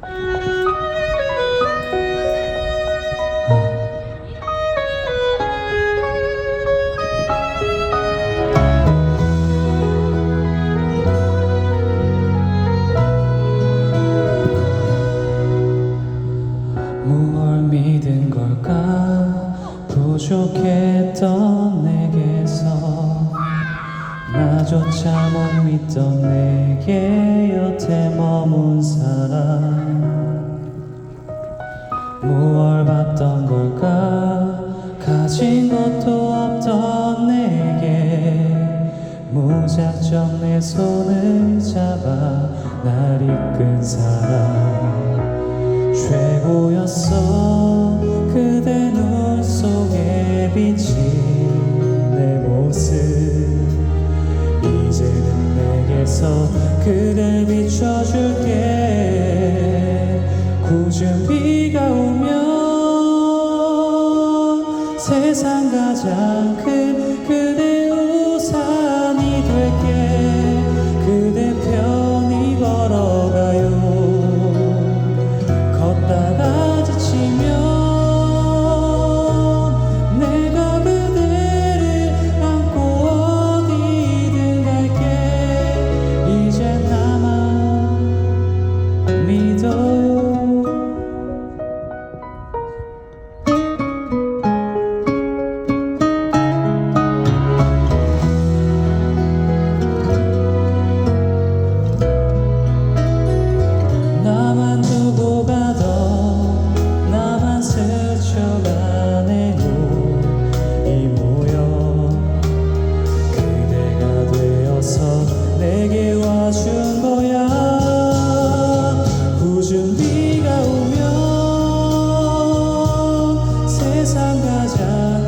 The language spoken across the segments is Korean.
뭘 믿은 걸까? 부족했던 내게서. 나조차 못 믿던 내게 여태 머문 사람. 걸까? 가진 것도 없던 내게 무작정 내 손을 잡아 날 이끈 사람. 최고였어. 그대 눈 속에 비친 내 모습. 이제는 내게서 그댈 비춰줄게. 꾸준 비가 오 세상 가장 큰 그대 세상 가장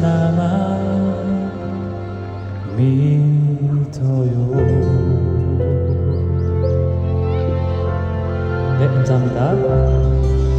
나만 믿어요. 네 감사합니다.